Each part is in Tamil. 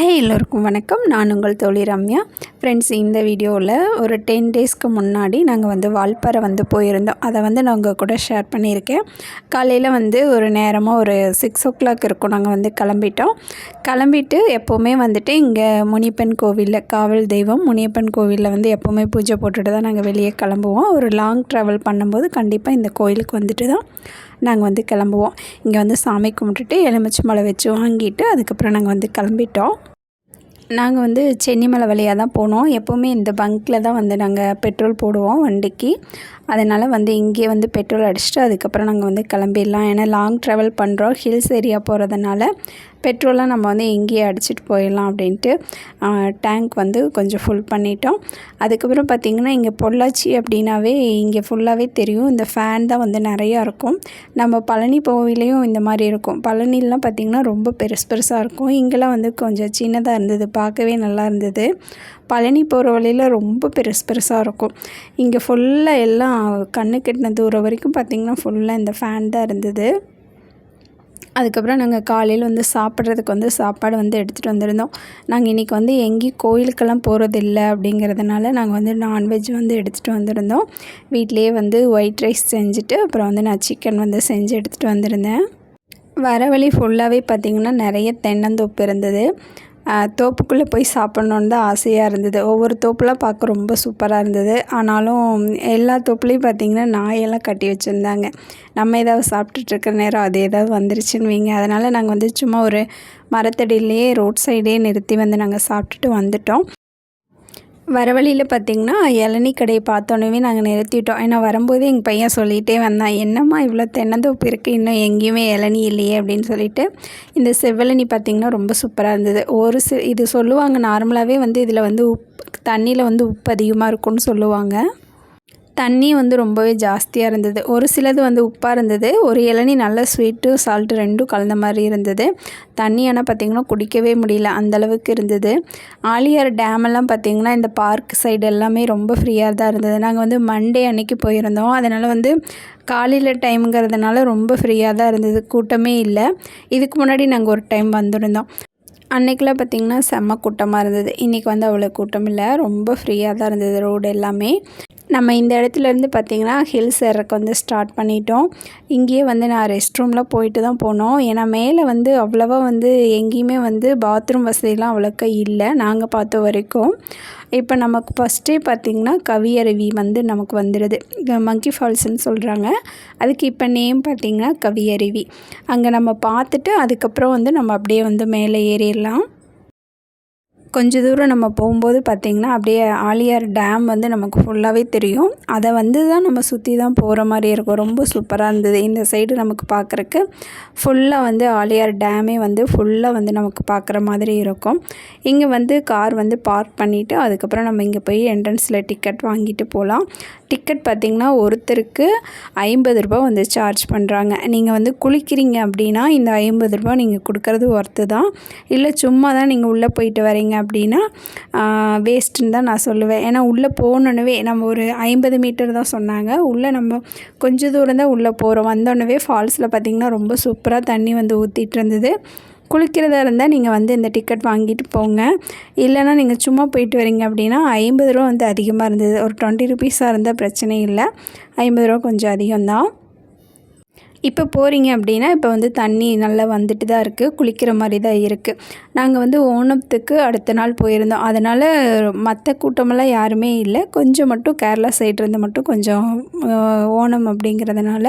ஹே எல்லோருக்கும் வணக்கம். நான் உங்கள் தோழி ரம்யா. ஃப்ரெண்ட்ஸ் இந்த வீடியோவில் ஒரு டென் டேஸ்க்கு முன்னாடி நாங்கள் வந்து வால்பாறை வந்து போயிருந்தோம். அதை வந்து நான் உங்கள் கூட ஷேர் பண்ணியிருக்கேன். காலையில் வந்து ஒரு நேரமாக ஒரு சிக்ஸ் ஓ கிளாக் இருக்கும் நாங்கள் வந்து கிளம்பிட்டோம். கிளம்பிட்டு எப்போவுமே வந்துட்டு இங்கே முனியப்பன் கோவிலில் காவல் தெய்வம் முனியப்பன் கோவிலில் வந்து எப்போவுமே பூஜை போட்டுட்டு தான் நாங்கள் வெளியே கிளம்புவோம். ஒரு லாங் ட்ராவல் பண்ணும்போது கண்டிப்பாக இந்த கோயிலுக்கு வந்துட்டு தான் நாங்கள் வந்து கிளம்புவோம். இங்கே வந்து சாமி கும்பிட்டுட்டு எலுமிச்சை மலை வச்சு வாங்கிட்டு அதுக்கப்புறம் நாங்கள் வந்து கிளம்பிட்டோம். நாங்கள் வந்து சென்னிமலை வழியாக தான் போனோம். எப்போவுமே இந்த பங்க்கில் தான் வந்து நாங்கள் பெட்ரோல் போடுவோம் வண்டிக்கு. அதனால் வந்து இங்கே வந்து பெட்ரோல் அடிச்சுட்டு அதுக்கப்புறம் நாங்கள் வந்து கிளம்பிடலாம். ஏன்னா லாங் ட்ராவல் பண்ணுறோம் ஹில்ஸ் ஏரியா போகிறதுனால பெட்ரோலாக நம்ம வந்து எங்கேயே அடிச்சிட்டு போயிடலாம் அப்படின்ட்டு டேங்க் வந்து கொஞ்சம் ஃபுல் பண்ணிட்டோம். அதுக்கப்புறம் பார்த்திங்கன்னா இங்கே பொள்ளாச்சி அப்படின்னாவே இங்கே ஃபுல்லாகவே தெரியும். இந்த ஃபேன் தான் வந்து நிறையா இருக்கும். நம்ம பழனி போவிலையும் இந்த மாதிரி இருக்கும். பழனிலாம் பார்த்திங்கன்னா ரொம்ப பெருசு பெருசாக இருக்கும். இங்கெல்லாம் வந்து கொஞ்சம் சின்னதாக இருந்தது. பார்க்கவே நல்லா இருந்தது. பழனி போகிற வழியில் ரொம்ப பெருசு பெருசாக இருக்கும். இங்கே ஃபுல்லாக எல்லாம் கண்ணு கெட்டின தூரம் வரைக்கும் பார்த்திங்கன்னா ஃபுல்லாக இந்த ஃபேன் தான் இருந்தது. அதுக்கப்புறம் நாங்கள் காலையில் வந்து சாப்பிட்றதுக்கு வந்து சாப்பாடு வந்து எடுத்துகிட்டு வந்திருந்தோம். நாங்கள் இன்றைக்கி வந்து எங்கேயும் கோயிலுக்கெல்லாம் போகிறதில்ல அப்படிங்கிறதுனால நாங்கள் வந்து நான்வெஜ் வந்து எடுத்துகிட்டு வந்திருந்தோம். வீட்லேயே வந்து ஒயிட் ரைஸ் செஞ்சுட்டு அப்புறம் வந்து நான் சிக்கன் வந்து செஞ்சு எடுத்துகிட்டு வந்திருந்தேன். வர வழி ஃபுல்லாகவே பார்த்திங்கன்னா நிறைய தென்னந்தோப்பு இருந்தது. தோப்புக்குள்ளே போய் சாப்பிட்ணுன்னு தான் ஆசையாக இருந்தது. ஒவ்வொரு தோப்புலாம் பார்க்க ரொம்ப சூப்பராக இருந்தது. ஆனாலும் எல்லா தோப்புலேயும் பார்த்திங்கன்னா நாயெல்லாம் கட்டி வச்சுருந்தாங்க. நம்ம ஏதாவது சாப்பிட்டுட்ருக்கிற நேரம் அது ஏதாவது வந்துருச்சுன்னு வைங்க. அதனால் நாங்கள் வந்து சும்மா ஒரு மரத்தடியிலேயே ரோட் சைடே நிறுத்தி வந்து நாங்கள் சாப்பிட்டுட்டு வந்துட்டோம். வர வழியில் பார்த்திங்கன்னா இளநீ கடையை பார்த்தோன்னே நாங்கள் நிறுத்திட்டோம். ஏன்னா வரும்போது எங்கள் பையன் சொல்லிகிட்டே வந்தான். என்னம்மா இவ்வளோ தென்னந்தோப்பு இருக்குது இன்னும் எங்கேயுமே இளநீ இல்லையே? அப்படின்னு சொல்லிட்டு இந்த செவ்வழனி பார்த்திங்கன்னா ரொம்ப சூப்பராக இருந்தது. ஒரு சி இது சொல்லுவாங்க நார்மலாகவே வந்து இதில் வந்து உப் தண்ணியில் வந்து உப்பு அதிகமாக இருக்கும்னு சொல்லுவாங்க. தண்ணி வந்து ரொம்பவே ஜாஸ்தியாக இருந்தது. ஒரு சிலது வந்து உப்பாக இருந்தது. ஒரு இளநி நல்ல ஸ்வீட்டு சால்ட்டு ரெண்டும் கலந்த மாதிரி இருந்தது. தண்ணி ஆனால் பார்த்திங்கன்னா குடிக்கவே முடியல. அந்தளவுக்கு இருந்தது. ஆலியார் டேமெல்லாம் பார்த்திங்கன்னா இந்த பார்க் சைடு எல்லாமே ரொம்ப ஃப்ரீயாக தான் இருந்தது. நாங்கள் வந்து மண்டே அன்னைக்கு போயிருந்தோம். அதனால் வந்து காலையில் டைமுங்கிறதுனால ரொம்ப ஃப்ரீயாக தான் இருந்தது. கூட்டமே இல்லை. இதுக்கு முன்னாடி நாங்கள் ஒரு டைம் வந்திருந்தோம். அன்றைக்கெலாம் பார்த்திங்கன்னா செம்ம கூட்டமாக இருந்தது. இன்றைக்கி வந்து அவ்வளோ கூட்டம் இல்லை. ரொம்ப ஃப்ரீயாக தான் இருந்தது ரோடு எல்லாமே. நம்ம இந்த இடத்துலேருந்து பார்த்திங்கன்னா ஹில்ஸ் ஏறக்கு வந்து ஸ்டார்ட் பண்ணிட்டோம். இங்கேயே வந்து நான் ரெஸ்ட் ரூமில் போயிட்டு தான் போனோம். ஏன்னா மேலே வந்து அவ்வளோவா வந்து எங்கேயுமே வந்து பாத்ரூம் வசதிலாம் அவ்வளோக்கா இல்லை. நாங்கள் பார்த்த வரைக்கும். இப்போ நமக்கு ஃபஸ்ட்டே பார்த்திங்கன்னா கவியருவி வந்து நமக்கு வந்துடுது மங்கி ஃபால்ஸ்ன்னு சொல்கிறாங்க அதுக்கு இப்போ நேம் பார்த்திங்கன்னா கவியருவி அங்கே நம்ம பார்த்துட்டு அதுக்கப்புறம் வந்து நம்ம அப்படியே வந்து மேலே ஏறிடலாம். கொஞ்ச தூரம் நம்ம போகும்போது பார்த்திங்கன்னா அப்படியே ஆலியார் டேம் வந்து நமக்கு ஃபுல்லாகவே தெரியும். அதை வந்து தான் நம்ம சுற்றி தான் போகிற மாதிரி இருக்கும். ரொம்ப சூப்பராக இருந்தது. இந்த சைடு நமக்கு பார்க்குறக்கு ஃபுல்லாக வந்து ஆலியார் டேமே வந்து ஃபுல்லாக வந்து நமக்கு பார்க்குற மாதிரி இருக்கும். இங்கே வந்து கார் வந்து பார்க் பண்ணிவிட்டு அதுக்கப்புறம் நம்ம இங்கே போய் என்ட்ரன்ஸில் டிக்கெட் வாங்கிட்டு போகலாம் டிக்கெட் பார்த்திங்கன்னா ஒருத்தருக்கு ஐம்பது ரூபா வந்து சார்ஜ் பண்ணுறாங்க நீங்கள் வந்து குளிக்கிறீங்க அப்படின்னா இந்த ஐம்பது ரூபா நீங்கள் கொடுக்கறது ஒர்த்து தான். இல்லை சும்மா தான் நீங்கள் உள்ளே போயிட்டு வரீங்க அப்படின்னா வேஸ்ட்டுன்னு தான் நான் சொல்லுவேன். ஏன்னா உள்ளே போகணுன்னவே நம்ம ஒரு ஐம்பது மீட்டர் தான் சொன்னாங்க. உள்ளே நம்ம கொஞ்சம் தூரம் தான் உள்ளே போகிறோம் வந்தோடனவே ஃபால்ஸில் பார்த்திங்கன்னா ரொம்ப சூப்பராக தண்ணி வந்து ஊற்றிட்டு இருந்தது. குளிக்கிறதா இருந்தால் நீங்கள் வந்து இந்த டிக்கெட் வாங்கிட்டு போங்க. இல்லைனா நீங்கள் சும்மா போயிட்டு வரீங்க அப்படின்னா ஐம்பது ரூபா வந்து அதிகமாக இருந்தது. ஒரு டுவெண்ட்டி ருபீஸாக இருந்தால் பிரச்சனை இல்லை. ஐம்பது ரூபா கொஞ்சம் அதிகம்தான். இப்போ போகிறீங்க அப்படின்னா இப்போ வந்து தண்ணி நல்லா வந்துட்டு தான் இருக்குது குளிக்கிற மாதிரி தான் இருக்குது நாங்கள் வந்து ஓணத்துக்கு அடுத்த நாள் போயிருந்தோம். அதனால் மற்ற கூட்டமெல்லாம் யாருமே இல்லை. கொஞ்சம் மட்டும் கேரளா சைட்லேருந்து மட்டும் கொஞ்சம் ஓணம் அப்படிங்கிறதுனால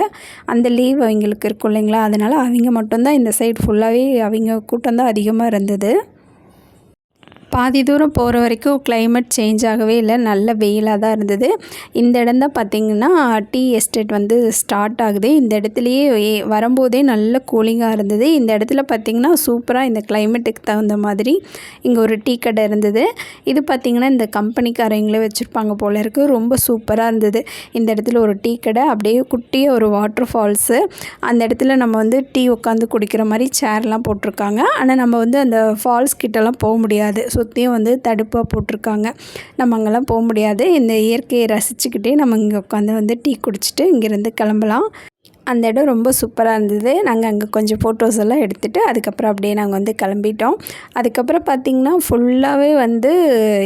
அந்த லீவ் அவங்களுக்கு இருக்கும் இல்லைங்களா? அதனால் அவங்க மட்டும்தான் இந்த சைடு ஃபுல்லாகவே அவங்க கூட்டம் தான் அதிகமாக இருந்தது. பாதி தூரம் போகிற வரைக்கும் கிளைமேட் சேஞ்ச் ஆகவே இல்லை. நல்ல வெயிலாக தான் இருந்தது. இந்த இடம் தான் பார்த்திங்கன்னா டீ எஸ்டேட் வந்து ஸ்டார்ட் ஆகுது. இந்த இடத்துலையே வரும்போதே நல்ல கூலிங்காக இருந்தது. இந்த இடத்துல பார்த்திங்கன்னா சூப்பராக இந்த கிளைமேட்டுக்கு தகுந்த மாதிரி இங்கே ஒரு டீ கடை இருந்தது. இது பார்த்திங்கன்னா இந்த கம்பெனிக்காரங்களே வச்சுருப்பாங்க போல இருக்குது ரொம்ப சூப்பராக இருந்தது. இந்த இடத்துல ஒரு டீ கடை அப்படியே குட்டியாக ஒரு வாட்டர் ஃபால்ஸு அந்த இடத்துல நம்ம வந்து டீ உட்காந்து குடிக்கிற மாதிரி சேர்லாம் போட்டிருக்காங்க. ஆனால் நம்ம வந்து அந்த ஃபால்ஸ் கிட்டலாம் போக முடியாது. ஸோ சுற்றியும் வந்து தடுப்பாக போட்டிருக்காங்க. நம்ம அங்கெல்லாம் போக முடியாது. இந்த இயற்கையை ரசிச்சுக்கிட்டே நம்ம இங்கே உட்காந்து வந்து டீ குடிச்சிட்டு இங்கேருந்து கிளம்பலாம். அந்த இடம் ரொம்ப சூப்பராக இருந்தது. நாங்கள் அங்கே கொஞ்சம் ஃபோட்டோஸ் எல்லாம் எடுத்துகிட்டு அதுக்கப்புறம் அப்படியே நாங்கள் வந்து கிளம்பிட்டோம். அதுக்கப்புறம் பார்த்திங்கன்னா ஃபுல்லாகவே வந்து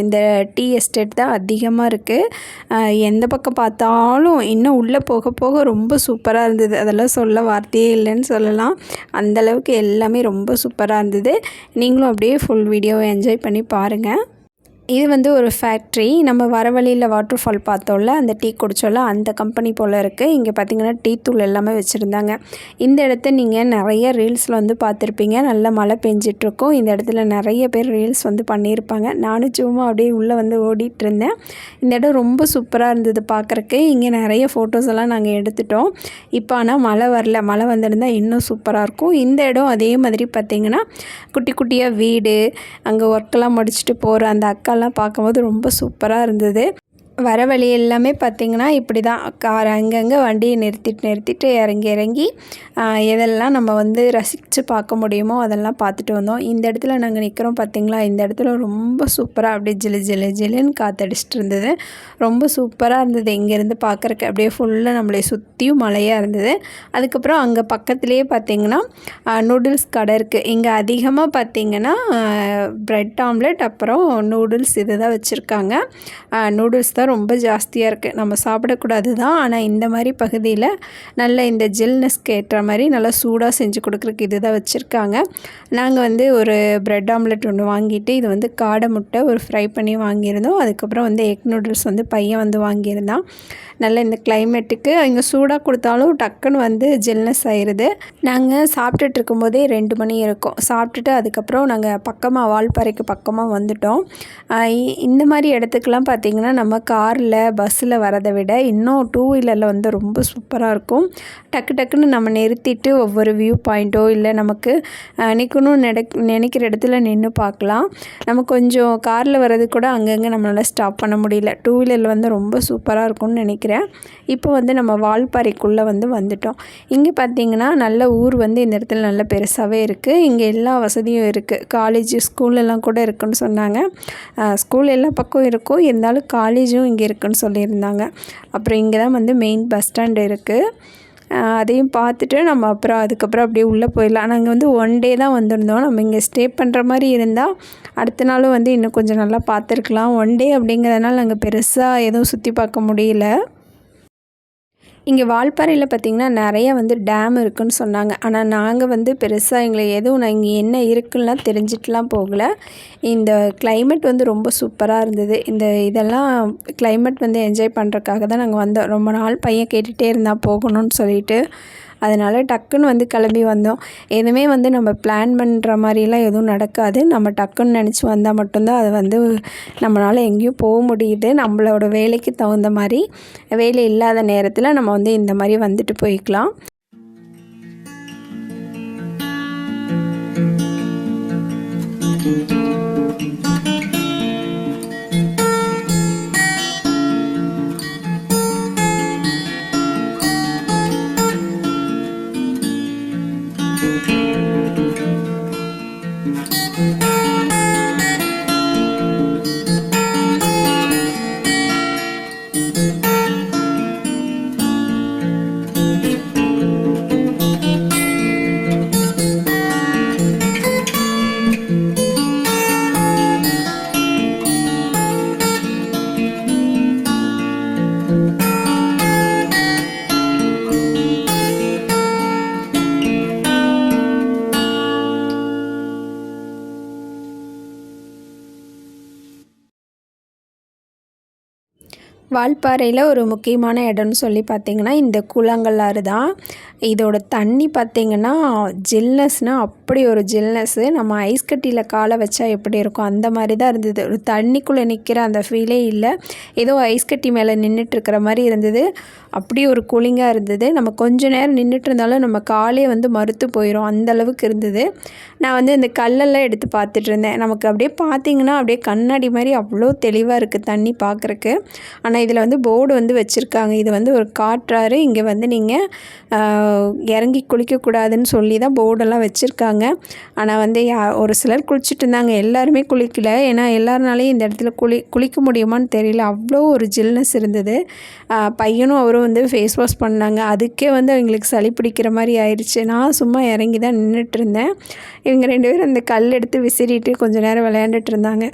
இந்த டீ எஸ்டேட் தான் அதிகமாக இருக்குது எந்த பக்கம் பார்த்தாலும் இன்னும் உள்ளே போக போக ரொம்ப சூப்பராக இருந்தது. அதெல்லாம் சொல்ல வார்த்தையே இல்லைன்னு சொல்லலாம். அந்தளவுக்கு எல்லாமே ரொம்ப சூப்பராக இருந்தது. நீங்களும் அப்படியே ஃபுல் வீடியோவை என்ஜாய் பண்ணி பாருங்கள் இது வந்து ஒரு ஃபேக்ட்ரி நம்ம வர வழியில் வாட்டர் ஃபால் பார்த்தோம்ல அந்த டீ குடித்தோம்ல அந்த கம்பெனி போல் இருக்குது இங்கே பார்த்தீங்கன்னா டீ தூள் எல்லாமே வச்சுருந்தாங்க. இந்த இடத்த நீங்கள் நிறைய ரீல்ஸில் வந்து பார்த்துருப்பீங்க. நல்ல மழை பெஞ்சிட்ருக்கோம். இந்த இடத்துல நிறைய பேர் ரீல்ஸ் வந்து பண்ணியிருப்பாங்க. நானும் சும்மா அப்படியே உள்ளே வந்து ஓடிட்டு இருந்தேன் இந்த இடம் ரொம்ப சூப்பராக இருந்தது பார்க்குறக்கு. இங்கே நிறைய ஃபோட்டோஸ் எல்லாம் நாங்கள் எடுத்துட்டோம். இப்போ ஆனால் மழை வரல. மழை வந்திருந்தால் இன்னும் சூப்பராக இருக்கும். இந்த இடம் அதே மாதிரி பார்த்திங்கன்னா குட்டி குட்டியாக வீடு அங்கே ஒர்க்கெல்லாம் முடிச்சுட்டு போகிற அந்த அக்கா ஃபோட்டோலாம் பார்க்கும்போது ரொம்ப சூப்பராக இருந்தது. வர வழி எல்லாமே பார்த்திங்கன்னா இப்படி தான் கார் அங்கங்கே வண்டியை நிறுத்திட்டு நிறுத்திட்டு இறங்கி இறங்கி எதெல்லாம் நம்ம வந்து ரசித்து பார்க்க முடியுமோ அதெல்லாம் பார்த்துட்டு வந்தோம். இந்த இடத்துல நாங்கள் நிற்கிறோம் பார்த்திங்களா? இந்த இடத்துல ரொம்ப சூப்பராக அப்படியே ஜிலு ஜிலு ஜிலுன்னு காற்றடிச்சிட்டு இருந்தது. ரொம்ப சூப்பராக இருந்தது. இங்கேருந்து பார்க்குறக்கு அப்படியே ஃபுல்லாக நம்மளை சுற்றியும் மழையாக இருந்தது. அதுக்கப்புறம் அங்கே பக்கத்துலேயே பார்த்திங்கன்னா நூடுல்ஸ் கடை இருக்குது இங்கே அதிகமாக பார்த்திங்கன்னா ப்ரெட் ஆம்லெட் அப்புறம் நூடுல்ஸ் இது தான் வச்சுருக்காங்க நூடுல்ஸ் தான் தான் ரொம்ப ஜாஸ்தியாக இருக்குது நம்ம சாப்பிடக்கூடாது தான். ஆனால் இந்த மாதிரி பகுதியில் நல்ல இந்த ஜில்னஸ்க்கு ஏற்ற மாதிரி நல்லா சூடாக செஞ்சு கொடுக்குறக்கு இது தான் வச்சுருக்காங்க. நாங்கள் வந்து ஒரு ப்ரெட் ஆம்லெட் ஒன்று வாங்கிட்டு இது வந்து காடை முட்டை ஒரு ஃப்ரை பண்ணி வாங்கியிருந்தோம். அதுக்கப்புறம் வந்து எக் நூடுல்ஸ் வந்து பையன் வந்து வாங்கியிருந்தான். நல்ல இந்த கிளைமேட்டுக்கு இங்கே சூடாக கொடுத்தாலும் டக்குன்னு வந்து ஜில்னஸ் ஆயிடுது நாங்கள் சாப்பிட்டுட்டு இருக்கும்போதே ரெண்டு மணி இருக்கும். சாப்பிட்டுட்டு அதுக்கப்புறம் நாங்கள் பக்கமாக வால்பாறைக்கு பக்கமாக வந்துட்டோம். இந்த மாதிரி இடத்துக்கெலாம் பார்த்திங்கன்னா நம்ம காரில் பஸ்ஸில் வரதை விட இன்னும் டூ வீலரில் வந்து ரொம்ப சூப்பராக இருக்கும். டக்கு டக்குன்னு நம்ம நிறுத்திட்டு ஒவ்வொரு வியூ பாயிண்ட்டோ இல்லை நமக்கு நிற்கணும் நினைக் நினைக்கிற இடத்துல நின்று பார்க்கலாம். நம்ம கொஞ்சம் காரில் வர்றது கூட அங்கங்கே நம்மளால் ஸ்டாப் பண்ண முடியல. டூ வீலரில் வந்து ரொம்ப சூப்பராக இருக்கும்னு நினைக்கிறேன். இப்போ வந்து நம்ம வால்பாறைக்குள்ளே வந்து வந்துட்டோம். இங்கே பார்த்திங்கன்னா நல்ல ஊர் வந்து இந்த இடத்துல நல்ல பெருசாகவே இருக்குது இங்கே எல்லா வசதியும் இருக்குது காலேஜ் ஸ்கூலெல்லாம் கூட இருக்குன்னு சொன்னாங்க. ஸ்கூல் எல்லா பக்கம் இருக்கும். இருந்தாலும் காலேஜும் இங்கே இருக்குதுன்னு சொல்லியிருந்தாங்க. அப்புறம் இங்கே தான் வந்து மெயின் பஸ் ஸ்டாண்ட் இருக்குது அதையும் பார்த்துட்டு நம்ம அப்புறம் அதுக்கப்புறம் அப்படியே உள்ளே போயிடலாம். நாங்கள் வந்து ஒன் டே தான் வந்திருந்தோம். நம்ம இங்கே ஸ்டே பண்ணுற மாதிரி இருந்தால் அடுத்த நாளும் வந்து இன்னும் கொஞ்சம் நல்லா பார்த்துருக்கலாம். ஒன் டே அப்படிங்கிறதுனால நாங்கள் பெருசாக எதுவும் சுற்றி பார்க்க முடியல. இங்கே வால்பாறையில் பார்த்திங்கன்னா நிறைய வந்து டேம் இருக்குதுன்னு சொன்னாங்க. ஆனால் நாங்கள் வந்து பெருசாக எங்களை எதுவும் நான் இங்கே என்ன இருக்குன்னா தெரிஞ்சிட்டுலாம் போகலை. இந்த கிளைமேட் வந்து ரொம்ப சூப்பராக இருந்தது. இந்த இதெல்லாம் கிளைமேட் வந்து என்ஜாய் பண்ணுறக்காக தான் நாங்கள் வந்தோம். ரொம்ப நாள் பையன் கேட்டுகிட்டே இருந்தால் போகணும்னு சொல்லிட்டு. அதனால் டக்குன்னு வந்து கிளம்பி வந்தோம். எதுவுமே வந்து நம்ம பிளான் பண்ணுற மாதிரிலாம் எதுவும் நடக்காது. நம்ம டக்குன்னு நினச்சி வந்தால் மட்டும்தான் அது வந்து நம்மளால் எங்கேயும் போக முடியுது. நம்மளோட வேலைக்கு தகுந்த மாதிரி வேலை இல்லாத நேரத்தில் நம்ம வந்து இந்த மாதிரி வந்துட்டு போய்க்கலாம். Música வால்பாறையில் ஒரு முக்கியமான இடம்னு சொல்லி பார்த்திங்கன்னா இந்த குளங்கள்லாறு தான். இதோட தண்ணி பார்த்திங்கன்னா ஜில்னஸ்னால் அப்படி ஒரு ஜில்னஸ்ஸு நம்ம ஐஸ் கட்டியில் காலை வச்சா எப்படி இருக்கும்? அந்த மாதிரி தான் இருந்தது. ஒரு தண்ணிக்குள்ளே நிற்கிற அந்த ஃபீலே இல்லை. ஏதோ ஐஸ் கட்டி மேலே நின்றுட்டுருக்கிற மாதிரி இருந்தது. அப்படி ஒரு கூலிங்காக இருந்தது. நம்ம கொஞ்ச நேரம் நின்றுட்டு இருந்தாலும் நம்ம காலே வந்து மறுத்து போயிடும் அந்தளவுக்கு இருந்தது. நான் வந்து இந்த கல்லெல்லாம் எடுத்து பார்த்துட்டு இருந்தேன். நமக்கு அப்படியே பார்த்திங்கன்னா அப்படியே கண்ணாடி மாதிரி அவ்வளோ தெளிவாக இருக்குது தண்ணி பார்க்குறக்கு ஆனால் இதில் வந்து போர்டு வந்து வச்சுருக்காங்க. இது வந்து ஒரு காற்றாறு இங்கே வந்து நீங்கள் இறங்கி குளிக்கக்கூடாதுன்னு சொல்லி தான் போர்டெல்லாம் வச்சுருக்காங்க. ஆனால் வந்து யா ஒரு சிலர் குளிச்சுட்டு இருந்தாங்க. எல்லாருமே குளிக்கல. ஏன்னா எல்லாருனாலையும் இந்த இடத்துல குளி குளிக்க முடியுமான்னு தெரியல. அவ்வளோ ஒரு ஜில்னஸ் இருந்தது. பையனும் அவரும் வந்து ஃபேஸ் வாஷ் பண்ணாங்க. அதுக்கே வந்து அவங்களுக்கு சளி பிடிக்கிற மாதிரி ஆயிடுச்சு நான் சும்மா இறங்கி தான் நின்றுட்டு இருந்தேன் இவங்க ரெண்டு பேரும் அந்த கல் எடுத்து விசிறிட்டு கொஞ்சம் நேரம் விளையாண்டுட்டு இருந்தாங்க.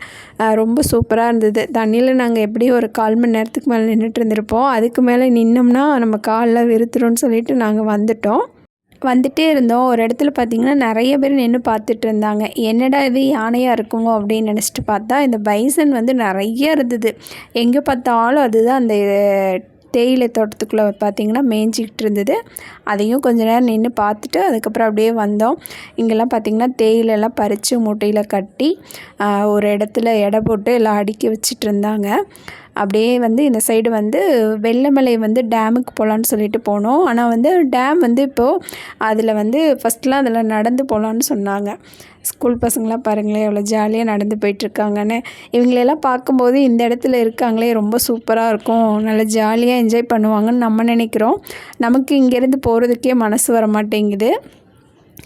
ரொம்ப சூப்பராக இருந்தது. தண்ணியில் நாங்கள் எப்படியும் ஒரு கால் மணி நேரத்துக்கு மேலே நின்றுட்டு இருந்திருப்போம். அதுக்கு மேலே நின்னோம்னா நம்ம காலில் விருத்துரும்னு சொல்லிட்டு நாங்கள் வந்துட்டோம். வந்துட்டே இருந்தோம். ஒரு இடத்துல பார்த்திங்கன்னா நிறைய பேர் நின்று பார்த்துட்டு இருந்தாங்க. என்னடா இது யானையாக இருக்குமோ அப்படின்னு நினச்சிட்டு பார்த்தா இந்த பைசன் வந்து நிறைய இருந்தது. எங்கே பார்த்தாலும் அதுதான் அந்த தேயிலை தோட்டத்துக்குள்ளே பார்த்திங்கன்னா மேய்ஞ்சிக்கிட்டு இருந்தது. அதையும் கொஞ்ச நேரம் நின்று பார்த்துட்டு அதுக்கப்புறம் அப்படியே வந்தோம். இங்கெல்லாம் பார்த்திங்கன்னா தேயிலெல்லாம் பறித்து மூட்டையில் கட்டி ஒரு இடத்துல எடை போட்டு எல்லாம் அடுக்கி வச்சுட்டு இருந்தாங்க. அப்படியே வந்து இந்த சைடு வந்து வெள்ளமலை வந்து டேமுக்கு போகலான்னு சொல்லிட்டு போனோம். ஆனால் வந்து டேம் வந்து இப்போது அதில் வந்து ஃபஸ்ட்லாம் அதில் நடந்து போகலான்னு சொன்னாங்க. ஸ்கூல் பசங்களாம் பாருங்களேன் எவ்வளோ ஜாலியாக நடந்து போயிட்டுருக்காங்கன்னு இவங்களெல்லாம் பார்க்கும்போது இந்த இடத்துல இருக்காங்களே ரொம்ப சூப்பராக இருக்கும். நல்லா ஜாலியாக என்ஜாய் பண்ணுவாங்கன்னு நம்ம நினைக்கிறோம். நமக்கு இங்கேருந்து போகிறதுக்கே மனசு வர மாட்டேங்குது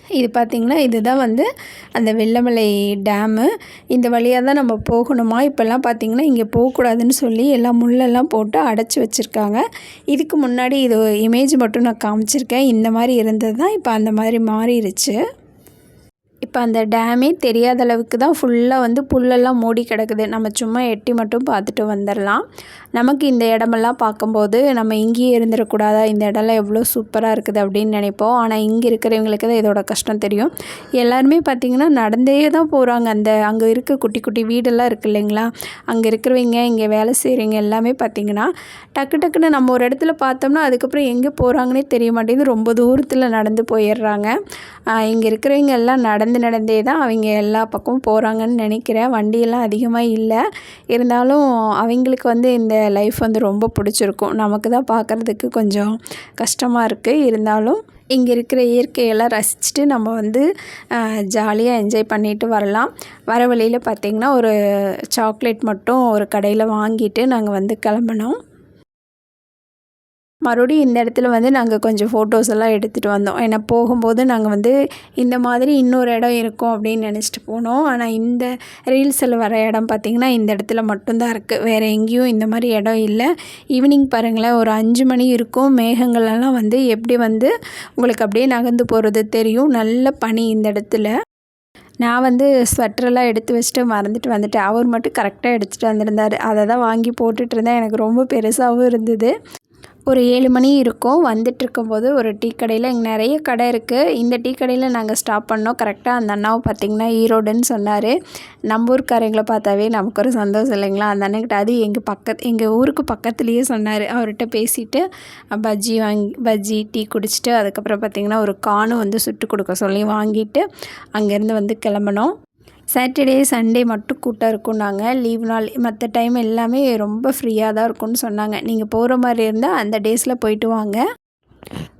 இது பார்த்திங்கன்னா இதுதான் வந்து அந்த வெள்ளமலை டேமு. இந்த வழியாக தான் நம்ம போகணுமா? இப்போல்லாம் பார்த்திங்கன்னா இங்கே போகக்கூடாதுன்னு சொல்லி எல்லாம் முள்ளெல்லாம் போட்டு அடைச்சி வச்சுருக்காங்க. இதுக்கு முன்னாடி இது இமேஜ் மட்டும் நான் காமிச்சிருக்கேன். இந்த மாதிரி இருந்தது தான் இப்போ அந்த மாதிரி மாறிடுச்சு இப்போ அந்த டேமே தெரியாத அளவுக்கு தான் ஃபுல்லாக வந்து புல்லெல்லாம் மூடி கிடக்குது. நம்ம சும்மா எட்டி மட்டும் பார்த்துட்டு வந்துடலாம் நமக்கு இந்த இடமெல்லாம் பார்க்கும்போது நம்ம இங்கேயே இருந்துடக்கூடாதா? இந்த இடம்லாம் எவ்வளோ சூப்பராக இருக்குது அப்படின்னு நினைப்போம். ஆனால் இங்கே இருக்கிறவங்களுக்கு தான் இதோட கஷ்டம் தெரியும். எல்லாருமே பார்த்திங்கன்னா நடந்தே தான் போகிறாங்க அந்த அங்கே இருக்க குட்டி குட்டி வீடெல்லாம் இருக்குது இல்லைங்களா? அங்கே இருக்கிறவங்க இங்கே வேலை செய்கிறவங்க எல்லாமே பார்த்திங்கன்னா டக்கு டக்குன்னு நம்ம ஒரு இடத்துல பார்த்தோம்னா அதுக்கப்புறம் எங்கே போகிறாங்கன்னே தெரிய மாட்டேங்குது. ரொம்ப தூரத்தில் நடந்து போயிடுறாங்க. இங்கே இருக்கிறவங்க எல்லாம் நடந்து நடந்தே தான் அவங்க எல்லா பக்கமும் போகிறாங்கன்னு நினைக்கிறேன். வண்டியெல்லாம் அதிகமாக இல்லை. இருந்தாலும் அவங்களுக்கு வந்து இந்த லைஃப் வந்து ரொம்ப பிடிச்சிருக்கும். நமக்கு தான் பார்க்குறதுக்கு கொஞ்சம் கஷ்டமாக இருக்குது இருந்தாலும் இங்கே இருக்கிற இயற்கையெல்லாம் ரசிச்சுட்டு நம்ம வந்து ஜாலியாக என்ஜாய் பண்ணிட்டு வரலாம். வர வழியில் பார்த்திங்கன்னா ஒரு சாக்லேட் மட்டும் ஒரு கடையில் வாங்கிட்டு நாங்கள் வந்து கிளம்பினோம் மறுபடியும் இந்த இடத்துல வந்து நாங்கள் கொஞ்சம் ஃபோட்டோஸ் எல்லாம் எடுத்துகிட்டு வந்தோம். ஏன்னா போகும்போது நாங்கள் வந்து இந்த மாதிரி இன்னொரு இடம் இருக்கும் அப்படின்னு நினச்சிட்டு போனோம். ஆனால் இந்த ரீல்ஸில் வர இடம் பார்த்திங்கன்னா இந்த இடத்துல மட்டும்தான் இருக்குது வேறு எங்கேயும் இந்த மாதிரி இடம் இல்லை. ஈவினிங் பாருங்களேன் ஒரு அஞ்சு மணி இருக்கும். மேகங்களெல்லாம் வந்து எப்படி வந்து உங்களுக்கு அப்படியே நகர்ந்து போகிறது தெரியும். நல்ல பனி இந்த இடத்துல. நான் வந்து ஸ்வெட்டரெல்லாம் எடுத்து வச்சுட்டு மறந்துட்டு வந்துட்டேன். அவர் மட்டும் கரெக்டாக எடுத்துகிட்டு வந்திருந்தார். அதை தான் வாங்கி போட்டுட்டு இருந்தேன். எனக்கு ரொம்ப பெருசாகவும் இருந்தது. ஒரு ஏழு மணி இருக்கும். வந்துட்டுருக்கும்போது ஒரு டீ கடையில் இங்கே நிறைய கடை இருக்குது இந்த டீ கடையில் நாங்கள் ஸ்டாப் பண்ணோம். கரெக்டாக அந்த அண்ணாவை பார்த்திங்கன்னா ஈரோடுன்னு சொன்னார். நம்ம ஊருக்காரங்களை பார்த்தாவே நமக்கு ஒரு சந்தோஷம் இல்லைங்களா? அந்த அண்ணன்கிட்ட அது எங்கள் பக்கத்து எங்கள் ஊருக்கு பக்கத்துலேயே சொன்னார். அவர்கிட்ட பேசிவிட்டு பஜ்ஜி வாங்கி பஜ்ஜி டீ குடிச்சிட்டு அதுக்கப்புறம் பார்த்திங்கன்னா ஒரு காணும் வந்து சுட்டு கொடுக்க சொல்லி வாங்கிட்டு அங்கேருந்து வந்து கிளம்பினோம். சாட்டர்டே சண்டே மட்டும் கூட்டம் இருக்கும் நாங்கள் லீவ் நாள் மற்ற டைம் எல்லாமே ரொம்ப ஃப்ரீயாக தான் இருக்கும்னு சொன்னாங்க. நீங்கள் போகிற மாதிரி இருந்தால் அந்த டேஸில் போயிட்டு வாங்க.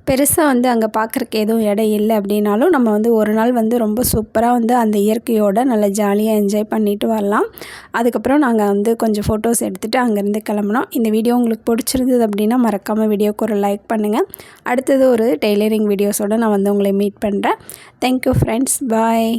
பெருசாக வந்து அங்கே பார்க்குறக்கு எதுவும் இடம் இல்லை அப்படின்னாலும் நம்ம வந்து ஒரு நாள் வந்து ரொம்ப சூப்பராக வந்து அந்த இயற்கையோட நல்லா ஜாலியாக என்ஜாய் பண்ணிட்டு வரலாம். அதுக்கப்புறம் நாங்கள் வந்து கொஞ்சம் ஃபோட்டோஸ் எடுத்துகிட்டு அங்கேருந்து கிளம்புனோம். இந்த வீடியோ உங்களுக்கு பிடிச்சிருந்தது அப்படின்னா மறக்காமல் வீடியோக்கு ஒரு லைக் பண்ணுங்கள் அடுத்தது ஒரு டெய்லரிங் வீடியோஸோடு நான் வந்து உங்களை மீட் பண்ணுறேன் தேங்க்யூ ஃப்ரெண்ட்ஸ் பாய்